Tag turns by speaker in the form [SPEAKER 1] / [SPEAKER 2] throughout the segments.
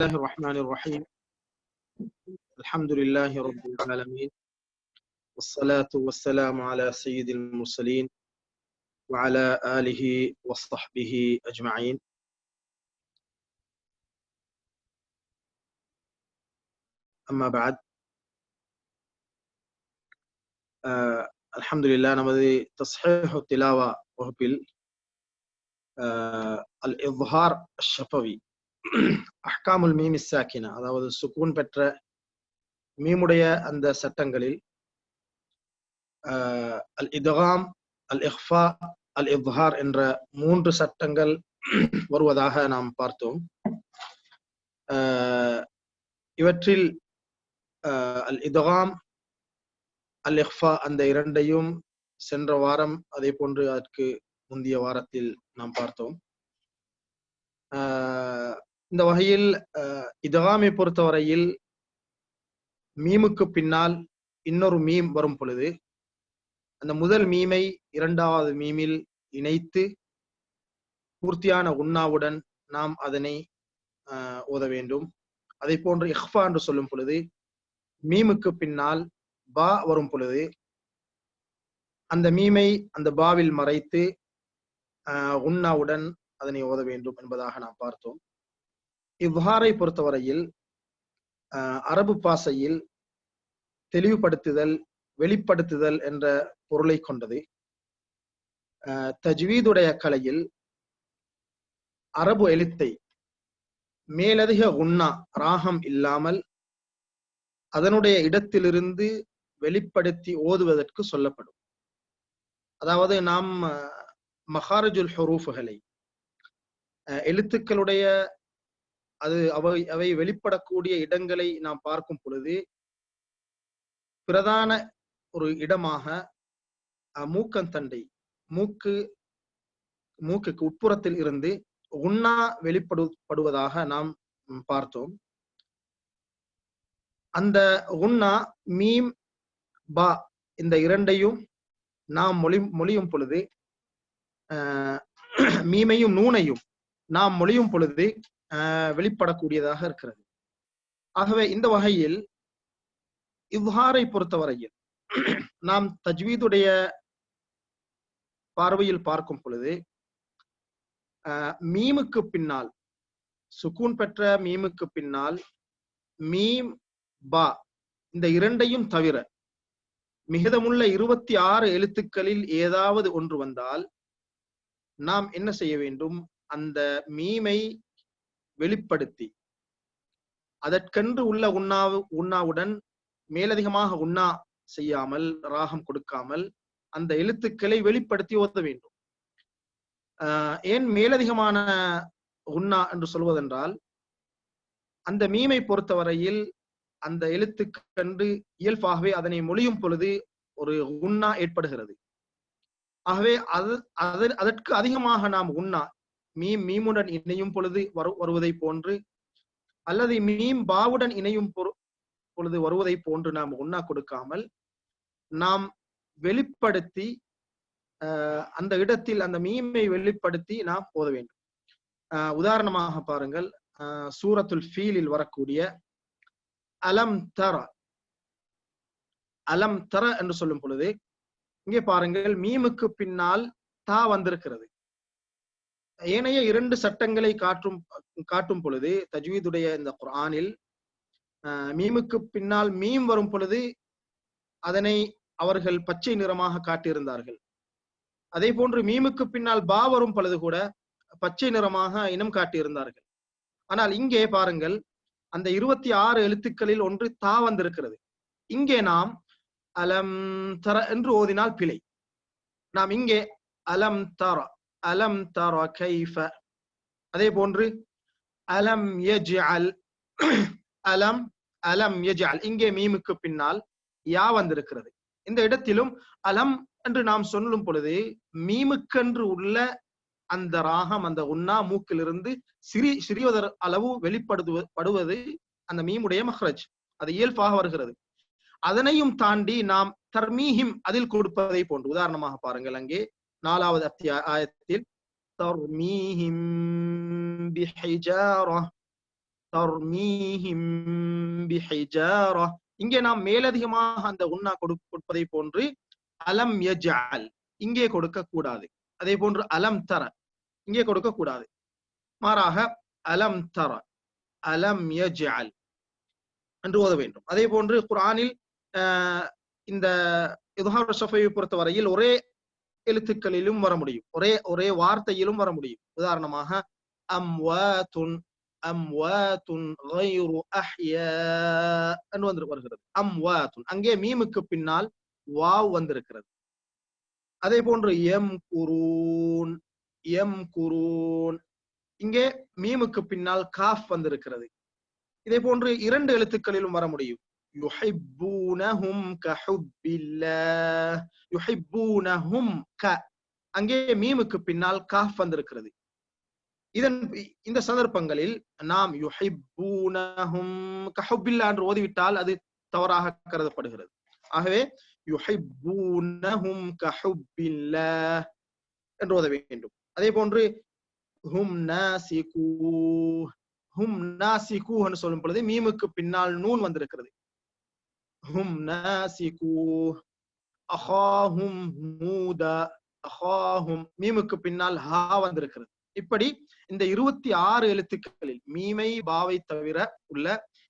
[SPEAKER 1] الله الرحمن الرحيم. الحمد لله رب العالمين. والصلاة والسلام على سيد المرسلين وعلى آله وصحبه أجمعين. أما بعد آه الحمد لله نمضي تصحيح التلاوة وهبل آه الإظهار الشفوي. அஹ்காமுல் மீமி சாக்கினா அதாவது சுக்கூன் பெற்ற மீமுடைய அந்த சட்டங்களில் அல் இதகாம் அல் இஹ்ஃபா அல் இவ்ஹார் என்ற மூன்று சட்டங்கள் வருவதாக நாம் பார்த்தோம். ஆஹ் இவற்றில் ஆஹ் அல் இதகாம் அல் இஹ்ஃபா அந்த இரண்டையும் சென்ற வாரம் அதே போன்று அதற்கு முந்தைய வாரத்தில் நாம் பார்த்தோம். ஆஹ் இந்த வகையில் இதகாமை பொறுத்தவரையில் மீமுக்கு பின்னால் இன்னொரு மீம் வரும் பொழுது அந்த முதல் மீமை இரண்டாவது மீமில் இணைத்து பூர்த்தியான உண்ணாவுடன் நாம் அதனை ஓத வேண்டும். அதை போன்று இஹ்ஃபா என்று சொல்லும் பொழுது மீமுக்கு பின்னால் பா வரும் பொழுது அந்த மீமை அந்த பாவில் மறைத்து உண்ணாவுடன் அதனை ஓத வேண்டும் என்பதாக நாம் பார்த்தோம். இவ்வாறை பொறுத்தவரையில் அரபு பாசையில் தெளிவுபடுத்துதல் வெளிப்படுத்துதல் என்ற பொருளை கொண்டது. தஜ்வீதுடைய கலையில் அரபு எழுத்தை மேலதிக உண்ணா ராகம் இல்லாமல் அதனுடைய இடத்திலிருந்து வெளிப்படுத்தி ஓதுவதற்கு சொல்லப்படும். அதாவது நாம் மஹாரஜுல் ஹரூஃபுகளை எழுத்துக்களுடைய அது அவை அவை வெளிப்படக்கூடிய இடங்களை நாம் பார்க்கும் பொழுது பிரதான ஒரு இடமாக மூக்கந்தண்டை மூக்கு மூக்குக்கு உட்புறத்தில் இருந்து உண்ணா வெளிப்படுவதாக நாம் பார்த்தோம். அந்த உண்ணா மீம் பா இந்த இரண்டையும் நாம் மொழி மொழியும் பொழுது மீமையும் நூனையும் நாம் மொழியும் பொழுது வெளிப்படக்கூடியதாக இருக்கிறது. ஆகவே இந்த வகையில் இவ்வாறை பொறுத்தவரையில் நாம் தஜ்வீதுடைய பார்வையில் பார்க்கும் பொழுது மீமுக்கு பின்னால் சுக்கூன் பெற்ற மீமுக்கு பின்னால் மீம் பா இந்த இரண்டையும் தவிர மிகிதமுள்ள இருபத்தி ஆறு எழுத்துக்களில் ஏதாவது ஒன்று வந்தால் நாம் என்ன செய்ய வேண்டும்? அந்த மீமை வெளிப்படுத்தி. அதற்கென்று உள்ள உண்ணாவு உண்ணாவுடன் மேலதிகமாக உண்ணா செய்யாமல் ராகம் கொடுக்காமல் அந்த எழுத்துக்களை வெளிப்படுத்தி ஓத வேண்டும். ஏன் மேலதிகமான உண்ணா என்று சொல்வதென்றால் அந்த மீமை பொறுத்தவரையில் அந்த எழுத்துக்கண்டு இயல்பாகவே அதனை மொழியும் பொழுது ஒரு உண்ணா ஏற்படுகிறது. ஆகவே அது அதற்கு அதிகமாக நாம் உண்ணா மீம் மீமுடன் இணையும் பொழுது வரு வருவதை போன்று அல்லது மீம் பாவுடன் இணையும் பொழுது வருவதை போன்று நாம் உண்ணா கொடுக்காமல் நாம் வெளிப்படுத்தி அந்த இடத்தில் அந்த மீமை வெளிப்படுத்தி நாம் போத வேண்டும். உதாரணமாக பாருங்கள். சூரத்துல் ஃபீலில் வரக்கூடிய அலம் தர அலம் தர என்று சொல்லும் பொழுது இங்கே பாருங்கள் மீமுக்கு பின்னால் தா வந்திருக்கிறது. ஏனைய இரண்டு சட்டங்களை காட்டும் காட்டும் பொழுது தஜ்வீதுடைய இந்த குரானில் மீமுக்கு பின்னால் மீம் வரும் பொழுது அதனை அவர்கள் பச்சை நிறமாக காட்டியிருந்தார்கள். அதே போன்று மீமுக்கு பின்னால் பா வரும் பொழுது கூட பச்சை நிறமாக இனம் காட்டியிருந்தார்கள். ஆனால் இங்கே பாருங்கள் அந்த இருபத்தி ஆறு எழுத்துக்களில் ஒன்று தா வந்திருக்கிறது. இங்கே நாம் அலம் தர என்று ஓதினால் பிழை. நாம் இங்கே அலம் தரா அலம் தர கைஃப அதே போன்று அலம் யஜ்அல் அலம் அலம் யஜ்அல் இங்கே மீமுக்கு பின்னால் யா வந்திருக்கிறது. இந்த இடத்திலும் அலம் என்று நாம் சொல்லும் பொழுது மீமுக்கென்று உள்ள அந்த ராகம் அந்த உண்ணா மூக்கிலிருந்து சிறி சிறியதர் அளவு வெளிப்படுவது அந்த மீமுடைய மஹ்ரஜ். அது இயல்பாக வருகிறது. அதனையும் தாண்டி நாம் தர்மீஹிம் அதில் கொடுப்பதை போன்று உதாரணமாக பாருங்கள் அங்கே நாலாவது அத்தியா ஆயத்தில் தர்மீஹிம் பிஹிஜாரா தர்மீஹிம் பிஹிஜாரா. இங்கே நாம் மேலதிகமாக அந்த உண்ணா கொடுப்பதை போன்று அலம் யஜால் இங்கே கொடுக்க கூடாது. அதே போன்று அலம் தர. இங்கே கொடுக்க கூடாது. மாறாக அலம் தர. அலம் யஜால் என்று ஓத வேண்டும். அதே போன்று குரானில் ஆஹ், இந்த இதுஹார் ஷஃபையை பொறுத்தவரையில் ஒரே எழுத்துக்களிலும் வர முடியும். ஒரே ஒரே வார்த்தையிலும் வர முடியும். உதாரணமாக அம்வாத்துன் அம்வாத்துன் கைரு அஹ்யா என்று வந்து வருகிறது. அம்வாத்துன் அங்கே மீமுக்கு பின்னால் வாவ் வந்திருக்கிறது. அதே போன்று எம் குரூன் எம் குரூன் இங்கே மீமுக்கு பின்னால் காஃப் வந்திருக்கிறது. இதே போன்று இரண்டு எழுத்துக்களிலும் வர முடியும். யுஹிப்பூனஹும் கஹுப்பில்லாஹ் யுஹிப்பூனஹும் க அங்கே மீமுக்கு பின்னால் காஃப் வந்திருக்கிறது இதன் இந்த சந்தர்ப்பங்களில் நாம் யுஹிப்பூனஹும் கஹுப்பில்லா என்று ஓதிவிட்டால் அது தவறாக கருதப்படுகிறது ஆகவே யுஹிப்பூனஹும் கஹுப்பில்லாஹ் என்று ஓத வேண்டும் அதே போன்று ஹும் நாசிகூ ஹும் நாசிகூ என்று சொல்லும் பொழுது மீமுக்கு பின்னால் நூன் வந்திருக்கிறது ஹும் நாசிகூ அஹாஹும் மூதா அஹாஹும் மீமுக்கு பின்னால் ஹா வந்திருக்கிறது. இப்படி இந்த இருபத்தி ஆறு எழுத்துக்களில் மீமை பாவை தவிர உள்ள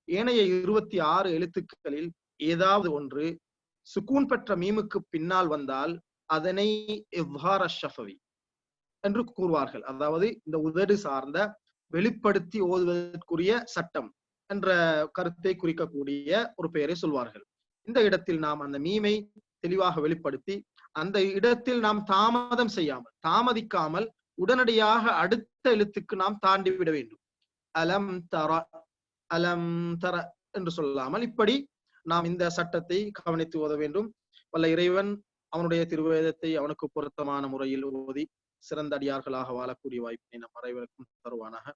[SPEAKER 1] ஏனைய இருபத்தி ஆறு எழுத்துக்களில் ஏதாவது ஒன்று சுக்கூன் பெற்ற மீமுக்கு பின்னால் வந்தால் அதனை இவ்ஹார ஷஃபவி என்று கூறுவார்கள். அதாவது இந்த உதடு சார்ந்த வெளிப்படுத்தி ஓதுவதற்குரிய சட்டம். என்ற கருத்தை குறிக்கக்கூடிய ஒரு பெயரை சொல்வார்கள். இந்த இடத்தில் நாம் அந்த மீமை தெளிவாக வெளிப்படுத்தி அந்த இடத்தில் நாம் தாமதம் செய்யாமல் தாமதிக்காமல் உடனடியாக அடுத்த எழுத்துக்கு நாம் தாண்டி விட வேண்டும். அலம் தர அலம் தர என்று சொல்லாமல் இப்படி நாம் இந்த சட்டத்தை கவனித்து ஓத வேண்டும். வல்ல இறைவன் அவனுடைய திருவேதத்தை அவனுக்கு பொருத்தமான முறையில் ஓதி சிறந்த அடியார்களாக வாழக்கூடிய வாய்ப்பினை நம் அனைவருக்கும் தருவானாக.